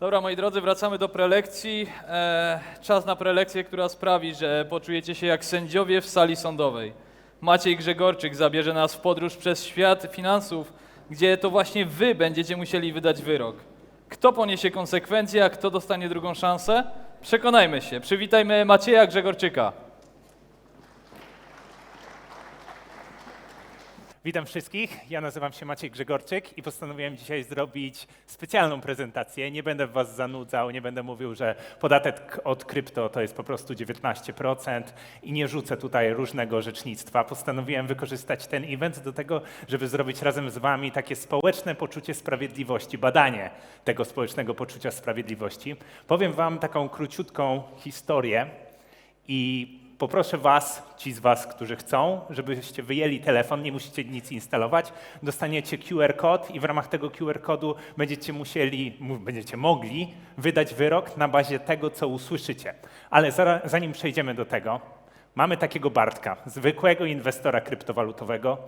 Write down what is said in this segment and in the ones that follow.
Dobra, moi drodzy, wracamy do prelekcji. E, czas na prelekcję, która sprawi, że poczujecie się jak sędziowie w sali sądowej. Maciej Grzegorczyk zabierze nas w podróż przez świat finansów, gdzie to właśnie wy będziecie musieli wydać wyrok. Kto poniesie konsekwencje, a kto dostanie drugą szansę? Przekonajmy się. Przywitajmy Macieja Grzegorczyka. Witam wszystkich. Ja nazywam się Maciej Grzegorczyk i postanowiłem dzisiaj zrobić specjalną prezentację. Nie będę was zanudzał, nie będę mówił, że podatek od krypto to jest po prostu 19% i nie rzucę tutaj różnego orzecznictwa. Postanowiłem wykorzystać ten event do tego, żeby zrobić razem z wami takie społeczne poczucie sprawiedliwości, badanie tego społecznego poczucia sprawiedliwości. Powiem wam taką króciutką historię i poproszę Was, ci z Was, którzy chcą, żebyście wyjęli telefon, nie musicie nic instalować. Dostaniecie QR kod i w ramach tego QR kodu będziecie musieli, mu- będziecie mogli wydać wyrok na bazie tego, co usłyszycie. Ale zanim przejdziemy do tego, mamy takiego Bartka, zwykłego inwestora kryptowalutowego,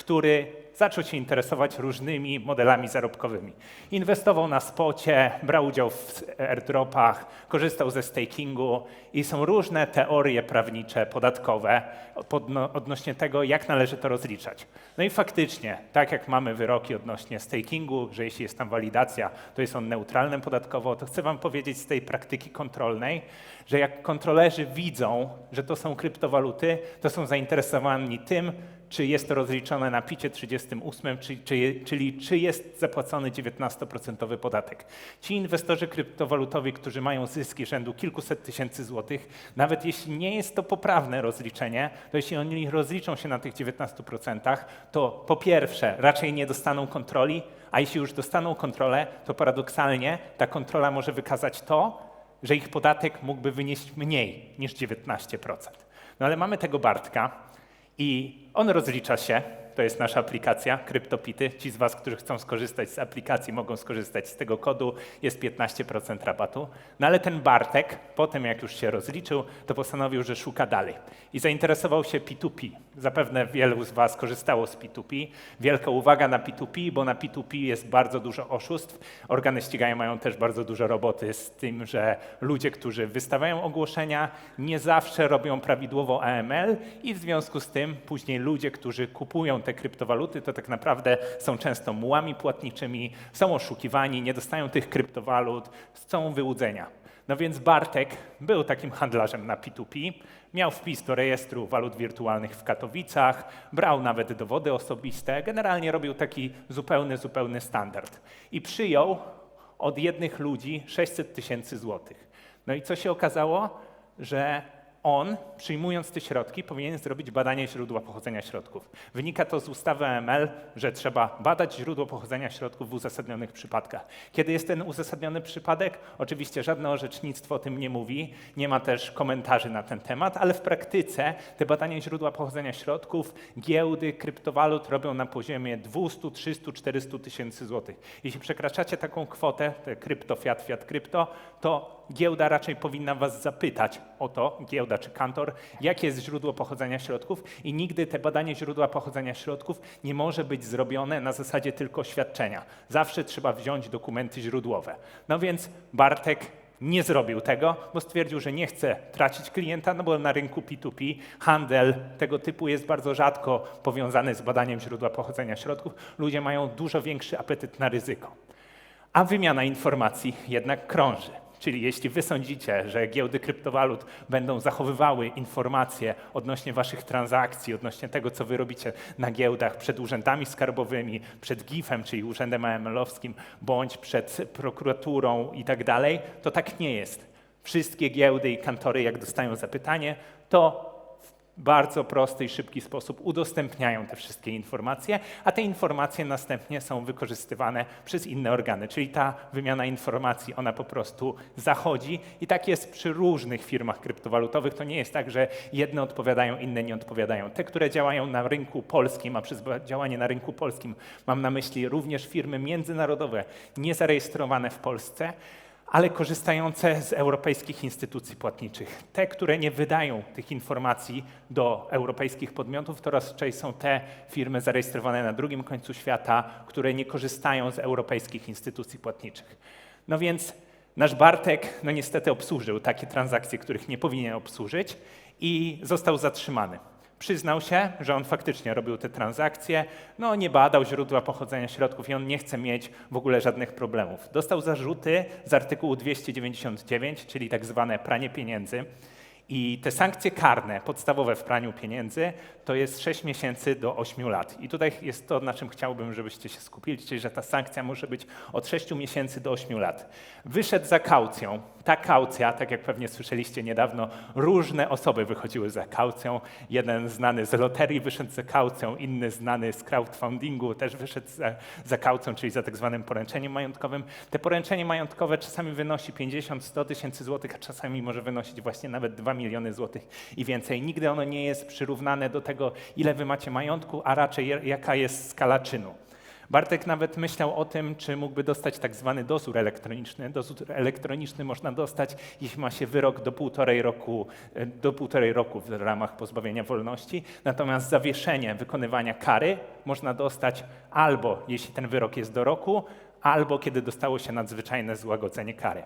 który zaczął się interesować różnymi modelami zarobkowymi. Inwestował na spocie, brał udział w airdropach, korzystał ze stakingu i są różne teorie prawnicze, podatkowe odnośnie tego, jak należy to rozliczać. No i faktycznie, tak jak mamy wyroki odnośnie stakingu, że jeśli jest tam walidacja, to jest on neutralny podatkowo, to chcę Wam powiedzieć z tej praktyki kontrolnej, że jak kontrolerzy widzą, że to są kryptowaluty, to są zainteresowani tym, czy jest to rozliczone na picie 38, czy, czy, czyli czy jest zapłacony 19% podatek. Ci inwestorzy kryptowalutowi, którzy mają zyski rzędu kilkuset tysięcy złotych, nawet jeśli nie jest to poprawne rozliczenie, to jeśli oni rozliczą się na tych 19%, to po pierwsze raczej nie dostaną kontroli, a jeśli już dostaną kontrolę, to paradoksalnie ta kontrola może wykazać to, że ich podatek mógłby wynieść mniej niż 19%. No ale mamy tego Bartka, i on rozlicza się, to jest nasza aplikacja CryptoPity. Ci z Was, którzy chcą skorzystać z aplikacji, mogą skorzystać z tego kodu, jest 15% rabatu. No ale ten Bartek, potem jak już się rozliczył, to postanowił, że szuka dalej. I zainteresował się P2P. Zapewne wielu z Was korzystało z P2P. Wielka uwaga na P2P, bo na P2P jest bardzo dużo oszustw. Organy ścigania mają też bardzo dużo roboty z tym, że ludzie, którzy wystawiają ogłoszenia, nie zawsze robią prawidłowo AML i w związku z tym później ludzie, którzy kupują te kryptowaluty, to tak naprawdę są często mułami płatniczymi, są oszukiwani, nie dostają tych kryptowalut, są wyłudzenia. No więc Bartek był takim handlarzem na P2P, miał wpis do rejestru walut wirtualnych w Katowicach, brał nawet dowody osobiste, generalnie robił taki zupełny, zupełny standard. I przyjął od jednych ludzi 600 tysięcy złotych. No i co się okazało? Że on, przyjmując te środki, powinien zrobić badanie źródła pochodzenia środków. Wynika to z ustawy AML, że trzeba badać źródło pochodzenia środków w uzasadnionych przypadkach. Kiedy jest ten uzasadniony przypadek, oczywiście żadne orzecznictwo o tym nie mówi, nie ma też komentarzy na ten temat, ale w praktyce te badania źródła pochodzenia środków, giełdy, kryptowalut robią na poziomie 200, 300, 400 tysięcy złotych. Jeśli przekraczacie taką kwotę, te krypto, fiat, fiat, krypto, to giełda raczej powinna was zapytać o to, giełda czy kantor, jakie jest źródło pochodzenia środków i nigdy te badanie źródła pochodzenia środków nie może być zrobione na zasadzie tylko świadczenia. Zawsze trzeba wziąć dokumenty źródłowe. No więc Bartek nie zrobił tego, bo stwierdził, że nie chce tracić klienta, no bo na rynku P2P handel tego typu jest bardzo rzadko powiązany z badaniem źródła pochodzenia środków. Ludzie mają dużo większy apetyt na ryzyko. A wymiana informacji jednak krąży. Czyli jeśli wy sądzicie, że giełdy kryptowalut będą zachowywały informacje odnośnie waszych transakcji, odnośnie tego, co wy robicie na giełdach przed urzędami skarbowymi, przed GIF-em, czyli urzędem AML-owskim, bądź przed prokuraturą i tak dalej, to tak nie jest. Wszystkie giełdy i kantory, jak dostają zapytanie, to bardzo prosty i szybki sposób udostępniają te wszystkie informacje, a te informacje następnie są wykorzystywane przez inne organy. Czyli ta wymiana informacji, ona po prostu zachodzi i tak jest przy różnych firmach kryptowalutowych. To nie jest tak, że jedne odpowiadają, inne nie odpowiadają. Te, które działają na rynku polskim, a przez działanie na rynku polskim mam na myśli również firmy międzynarodowe, niezarejestrowane w Polsce, ale korzystające z europejskich instytucji płatniczych. Te, które nie wydają tych informacji do europejskich podmiotów, to raczej są te firmy zarejestrowane na drugim końcu świata, które nie korzystają z europejskich instytucji płatniczych. No więc Nasz Bartek, no niestety obsłużył takie transakcje, których nie powinien obsłużyć i został zatrzymany. Przyznał się, że on faktycznie robił te transakcje, no nie badał źródła pochodzenia środków i on nie chce mieć w ogóle żadnych problemów. Dostał zarzuty z artykułu 299, czyli tak zwane pranie pieniędzy. I te sankcje karne, podstawowe w praniu pieniędzy, to jest 6 miesięcy do 8 lat. I tutaj jest to, na czym chciałbym, żebyście się skupili, czyli że ta sankcja może być od 6 miesięcy do 8 lat. Wyszedł za kaucją. Ta kaucja, tak jak pewnie słyszeliście niedawno, różne osoby wychodziły za kaucją. Jeden znany z loterii wyszedł za kaucją, inny znany z crowdfundingu też wyszedł za, za kaucją, czyli za tak zwanym poręczeniem majątkowym. Te poręczenie majątkowe czasami wynosi 50-100 tysięcy złotych, a czasami może wynosić właśnie nawet 2 miliony złotych i więcej. Nigdy ono nie jest przyrównane do tego, ile wy macie majątku, a raczej jaka jest skala czynu. Bartek nawet myślał o tym, czy mógłby dostać tak zwany dozór elektroniczny. Dozór elektroniczny można dostać, jeśli ma się wyrok do półtorej roku, e, do półtorej roku w ramach pozbawienia wolności. Natomiast zawieszenie wykonywania kary można dostać albo jeśli ten wyrok jest do roku, albo kiedy dostało się nadzwyczajne złagodzenie kary.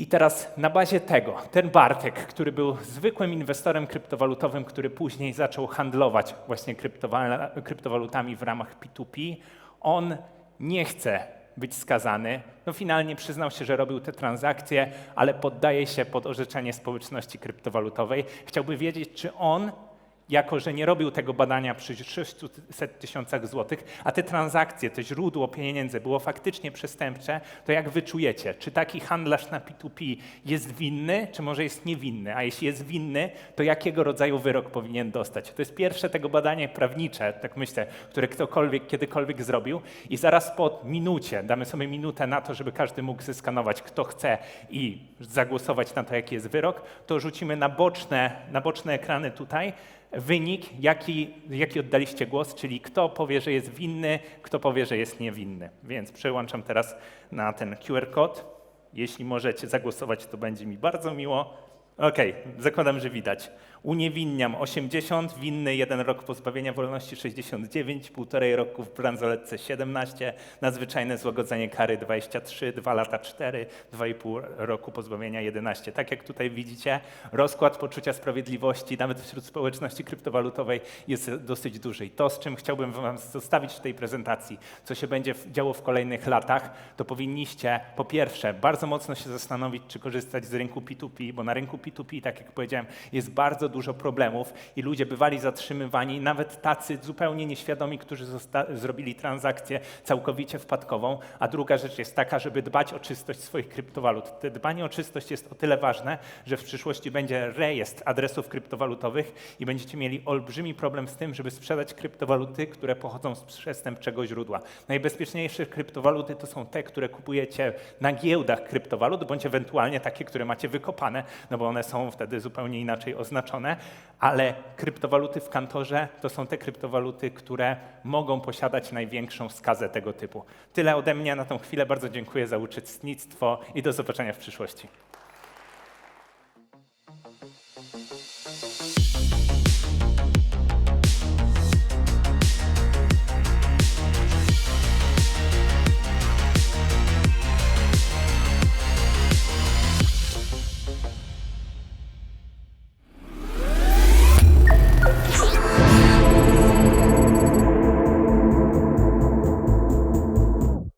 I teraz na bazie tego, ten Bartek, który był zwykłym inwestorem kryptowalutowym, który później zaczął handlować właśnie kryptowa- kryptowalutami w ramach P2P, on nie chce być skazany. No finalnie przyznał się, że robił te transakcje, ale poddaje się pod orzeczenie społeczności kryptowalutowej. Chciałby wiedzieć, czy on jako że nie robił tego badania przy 600 tysiącach złotych, a te transakcje, to źródło pieniędzy było faktycznie przestępcze, to jak wy czujecie, czy taki handlarz na P2P jest winny, czy może jest niewinny? A jeśli jest winny, to jakiego rodzaju wyrok powinien dostać? To jest pierwsze tego badanie prawnicze, tak myślę, które ktokolwiek kiedykolwiek zrobił i zaraz po minucie, damy sobie minutę na to, żeby każdy mógł zeskanować, kto chce i zagłosować na to, jaki jest wyrok, to rzucimy na boczne, na boczne ekrany tutaj wynik, jaki, jaki oddaliście głos, czyli kto powie, że jest winny, kto powie, że jest niewinny. Więc przełączam teraz na ten QR kod. Jeśli możecie zagłosować, to będzie mi bardzo miło. Okej, zakładam, że widać. Uniewinniam 80, winny 1 rok pozbawienia wolności 69, półtorej roku w bransoletce 17, nadzwyczajne złagodzenie kary 23, 2 lata 4, 2,5 roku pozbawienia 11. Tak jak tutaj widzicie, rozkład poczucia sprawiedliwości nawet wśród społeczności kryptowalutowej jest dosyć duży. I to, z czym chciałbym wam zostawić w tej prezentacji, co się będzie działo w kolejnych latach, to powinniście po pierwsze bardzo mocno się zastanowić, czy korzystać z rynku P2P, bo na rynku P2P, tak jak powiedziałem, jest bardzo dużo problemów i ludzie bywali zatrzymywani, nawet tacy zupełnie nieświadomi, którzy zrobili transakcję całkowicie wpadkową. A druga rzecz jest taka, żeby dbać o czystość swoich kryptowalut. Te dbanie o czystość jest o tyle ważne, że w przyszłości będzie rejestr adresów kryptowalutowych i będziecie mieli olbrzymi problem z tym, żeby sprzedać kryptowaluty, które pochodzą z przestępczego źródła. Najbezpieczniejsze kryptowaluty to są te, które kupujecie na giełdach kryptowalut, bądź ewentualnie takie, które macie wykopane, no bo one są wtedy zupełnie inaczej oznaczone, ale kryptowaluty w kantorze to są te kryptowaluty, które mogą posiadać największą skazę tego typu. Tyle ode mnie na tą chwilę. Bardzo dziękuję za uczestnictwo i do zobaczenia w przyszłości.